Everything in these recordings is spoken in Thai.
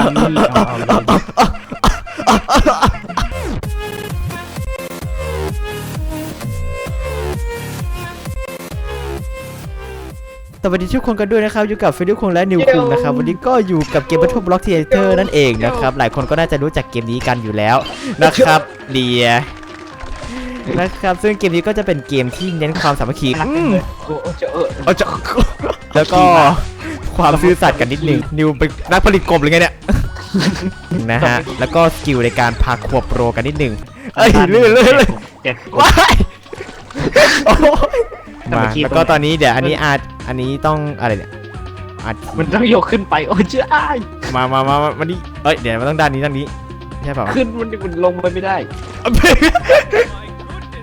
สวัสดีทุกคนกันด้วยนะครับอยู่กับเฟรดิคงและนิวคุงนะครับวันนี้ก็อยู่กับเกมบัตทุบล็อกเทเตอร์นั่นเองนะครับหลายคนก็น่าจะรู้จักเกมนี้กันอยู่แล้วนะครับเลียนะครับซึ่งเกมนี้ก็จะเป็นเกมที่เน้นความสามัคคีรักอืกันมเลยโอ้โอ้เจ้าเออเอาจะแล้วก็ ความซื่อสัตย์กันนิดนึงนิวเป็นนักผลิตกบหรือไงเนี่ย นะฮะ แล้วก็สกิลในการพาขวบโปรกันนิดนึงเอ้ยลื่นลื่นเลยแจกว้ายโอ้ยแต่มาเมื่อกี้แล้วก็ตรงไหนตอนนี้เดี๋ยวอันนี้อาจอันนี้ต้องอะไรเนี่ยอาจมันต้องยกขึ้นไปโอ้เจ้าอ้ายมามามามามานี่เอ้ยเดี๋ยวมันต้องด้านนี้ด้านนี้ใช่เปล่าขึ้นมันมันลงไปไม่ได้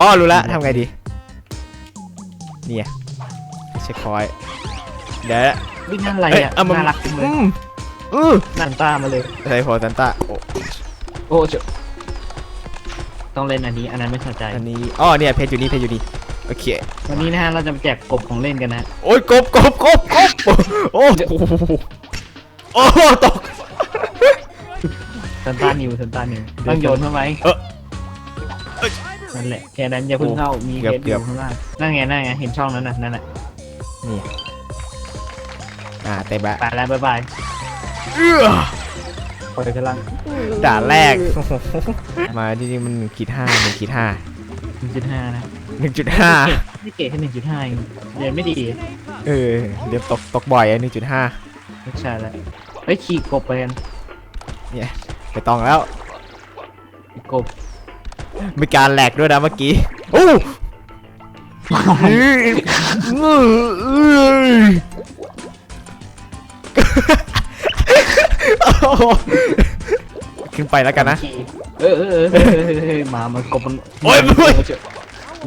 อ๋อรู้ละทำไงดีเนี่ยเช็คพอยต์เดี๋ยว วิ่งนั่นอะไรเอ้ยอะเอามา น่ารักจังเลยอืมอือนั่นตามาเลย ใช่พอซันต้าโอ้โอ้เจ้าต้องเล่นอันนี้ อันนั้นไม่สนใจ อันนี้อ๋อเนี่ยเพจอยู่นี่เพจอยู่นี่โอเควันนี้นะฮะเราจะมาแจกกบของเล่นกันนะ โอ้ยกบกบกบกบโอ้โหโอ้โหตก ซันต้านิวซันต้านิวต้องโยนเข้าไหมเออนั่นแหละแค่นั้นอย่าเพิ่งเข้ามีเกือบเฮดเกืออบ ยู่ข้างล่างนั่นไงนั่นไงเห็นช่องนั้นน่ะนั่นน่ะนี่ อ่าเต็มละไปแล้วบ๊ายบายเอื้อปล่อยพลังด่านแรกมาจริงๆมันหนึ่งขีดห้าหนึ่งขีดห้าหนึ่งจุดห้านะหนึ่งจุดห้าไม่เก๋แค่หนึ่งจุดห้าเองเรียนไม่ดีเออเดี๋ยวตกตกบ่อยอะหนึ่งจุดห้าไม่ใช่แล้วเฮ้ยขี่กบไปกันเนี่ยไปต้องแล้วขี่กบมีการแหลกด้วยนะเมื่อกี้โอ้ ขึ้นไปแล้วกันนะ เออเออเออเออเออเออมามากบมันโอ้ยโอ้ย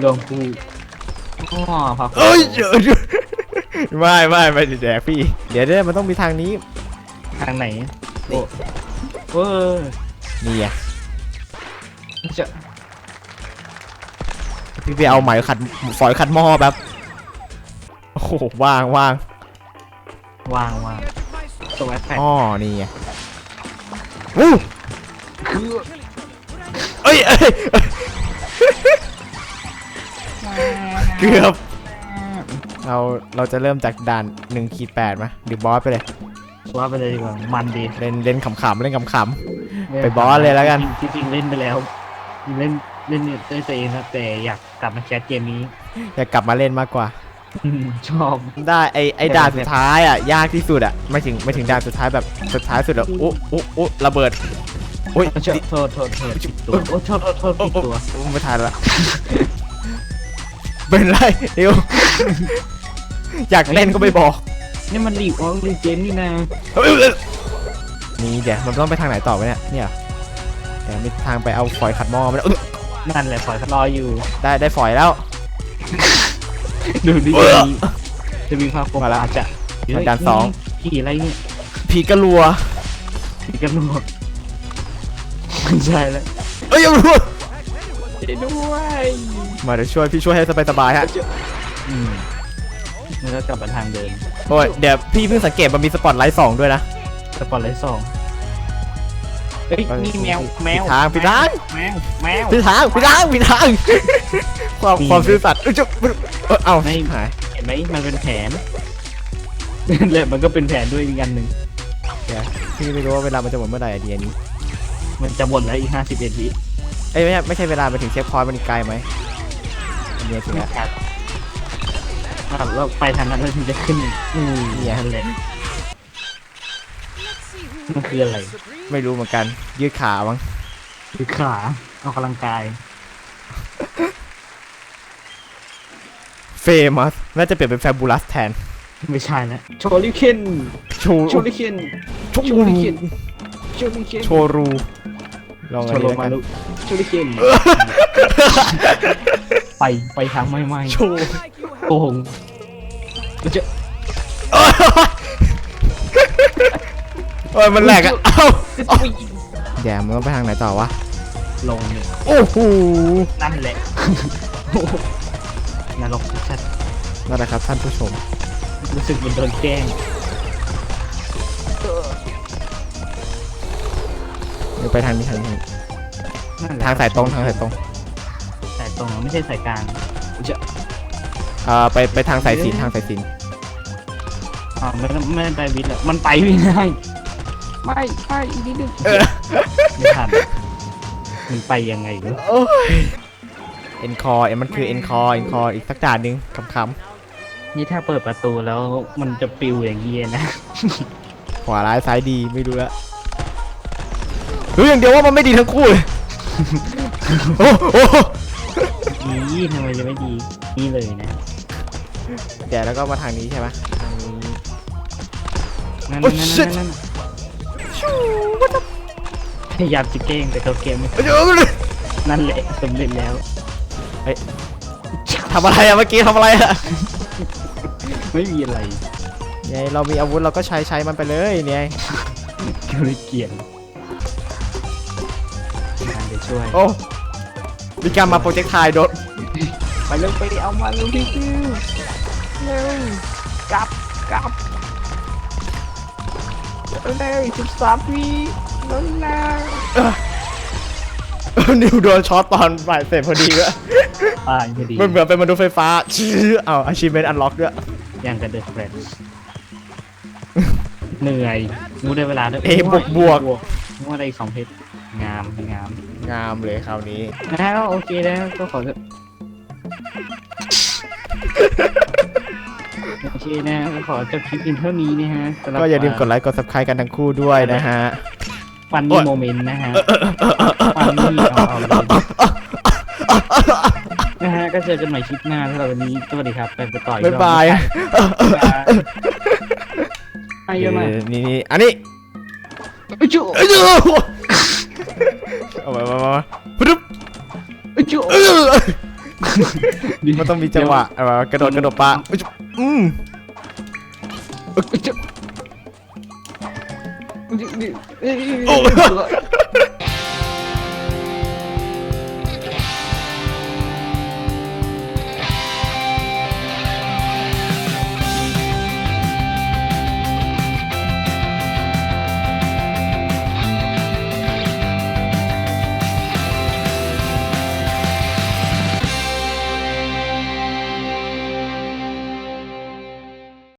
ลงกูอ๋อพักเอ้ยเดี๋ยวเดี๋ยวไม่ไม่ไม่แดกพี่ เดี๋ยวเดี๋ยวมันต้องมีทางนี้ ทางไหนโอ้เออนี่ไงจะพี่ไปเอาไหมขัดฝอยขัดหม้อแบบโอ้โหว่างว่างวางวางตัวแอปแพดอ๋อนี่ไง วู้คือเอ้ยเอ้ยเอ้ยเกือบเราเราจะเริ่มจากด่าน1ขีด8ไหมหรือบอสไปเลยว่าไปเลยดีกว่ามันดีเล่นเล่นขำๆเล่นขำ ไปบอสเลยแล้วกัน จริงๆเล่นไปแล้วเล่นเล่นด้วยตัวเองนะแต่อยากกลับมาแคสเกมนี้ๆอยากกลับมาเล่นมากกว่าอืม ชอบ ได้ไอไอด่านสุดท้ายอะยากที่สุดอะไม่ถึงไม่ถึงด่านสุดท้ายแบบสุดท้ายสุดอะอุ๊อุ๊อุ๊ระเบิดอุ้ยโทษโทษโทษโทษผิดตัวโอ้โทษโทษโทษโอ้ผิดโอ้ตัวโอ้ไม่ทันละเป็นไรเดี๋ยวอยากเล่นก็ไม่บอก นี่มันรีวอลรีเจนนี่นะนี่เดี๋ยวมันต้องไปทางไหนต่อไปเนี่ยเนี่ยเดี๋ยวมีทางไปเอาฝอยขัดหม้อมาแล้วอุ๊ยนั่นแหละฝอยรออยู่ ได้ได้ฝอยแล้ว ดูดิเออจะมีภาพมาแล้วอาจจะมาด่านสองขี่อะไรเนี่ยผีกระลัวขี่กันหมดไม่ใช่แล้วเอ้ยอย่ารัวช่วยด้วยมาเดี๋ยวช่วยพี่ช่วยให้สบายสบายๆฮะอืมแล้วก็กลับมาทางเดินโอ้ยเดี๋ยวพี่เพิ่งสังเกตมันมีสปอตไลท์สองด้วยนะ สปอร์ตไลท์สองเฮ้ยนี่แมวแมวผิดทางผิดทาง แมวแมวผิดทางผิดทางผิดทางความมีความซื่อสัตย์เอ้ยจุ๊บ เออเอาไม่ หายเห็นไหมมันเป็นแผนเลยมันก็เป็นแผนด้วยอีกอันหนึ่งเดี๋ยวพี่ไม่รู้ว่าเวลามันจะหมดเมื่อไหร่อะเดียนี้มันจะหมดแล้วอีกห้าสิบเอ็ดวิเอ้ยไม่ใช่ไม่ใช่เวลาไปถึงเช็คพอยต์มันอีกไกลไหมอันเนี้ยถึงแล้วครับเราไปทางนั้นเราถึงจะขึ้นอืมเนี่ยนั่นแหละมันคืออะไรไม่รู้เหมือนกันยืดขาบ้างคือขาออกกำลังกาย เฟมัสน่าจะเปลี่ยนเป็นแฟบูลัสแทนไม่ใช่แล้วโชลิเคนโชโชลิเคนโชโชลิเคนโชลิเคนโชรูลองโชอันโลนี้แล้วมากันลุโชลิเคนไปไปทางไม่ไม่โชโกงมันจะเอ้ยมันแหลกอะเอ้าแย่มันต้องไปทางไหนต่อวะลงเนี่ยโอ้โหนั่นแหละ นรกชัดนั่นแหละครับท่านผู้ชมรู้สึกเหมือนโดนแกล้งเดี๋ยวไปทางนี้ทางนี้ นั่นแหละทางสายตรงทางสายตรงสายตรงไม่ใช่สายกลางจะเอ่อไปไปทางสายสินทางสายสินอ่าไม่ต้องไม่ได้ไปวิทย์แล้วมันไปไม่ได้ไม่ไปอีกนิดนึงไม่ทันมันไปยังไงวะ เอ็นคอเอ็นมันคือเอ็นคอเอ็นคออีกสักด่านหนึ่งคำนี่ถ้าเปิดประตูแล้วมันจะปิวอย่างเงี้ยนะ ๆขวาร้ายซ้ายดีไม่รู้ละรู้อย่างเดียวว่ามันไม่ดีทั้งคู่เลย โอ้โอ้นี่ทำไมจะไม่ดีนี่เลยนะเดี๋ยวแล้วก็มาทางนี้ใช่ไหมทางนี้นั่นโอ้นั่น shit นั่นนั่นพยายามจะเก้งแต่เขาเกมไม่เอ้ยเอ้ยนั่นแหละสำเร็จแล้ว ทำอะไรอะเมื่อกี้ทำอะไรอะไม่มีอะไรไงเรามีอาวุธเราก็ใช้ใช้มันไปเลยเนี่ยก็เลยเกลียดงานจะช่วยโอ้มีการมาโปรเจกต์ไทยโดนไปเร็วไปดิเอามาเร็วดิคิวเร็วกลับกลับเร็วสิบสามวิแล้วนะนิวโดนช็อตตอนบ่ายเสร็จพอดีก็ ตายพอดีมันเหมือนเป็นมนุษย์ไฟฟ้าชื่อเอาอาชีพเป็นอันล็อกด้วยยังกระเดิดแฟรนเหนื่อยมูได้เวลาด้วยเอบวกบวกมูอะไรอีกสองเพชรงามงามงามเลยคราวนี้แล้วโอเคแล้วก็ขอโอเคนะก็ขอจบคลิปเพียงเท่านี้นะฮะสำหรับก็อย่าลืมกดไลค์กด subscribe กันทั้งคู่ด้วยนะฮะฟันนี่โมเมนต์นะฮะฟันนี่เอาเอาเลย นะฮะ ก็เจอกันใหม่คลิปหน้าสำหรับวันนี้สวัสดีครับไปไปต่อยบ๊ายบายไปเยอะมากนี่นี่อันนี้อุ๊ยจุ๊เอ้ยเอามามามามาปึ๊บอุ๊ยจุ๊เออมันต้องมีจังหวะเอามากระโดดกระโดดปลาอุ๊ยอืมอุ๊ยจุ๊อุ๊ยจุ๊อุ๊ยจุ๊โอ้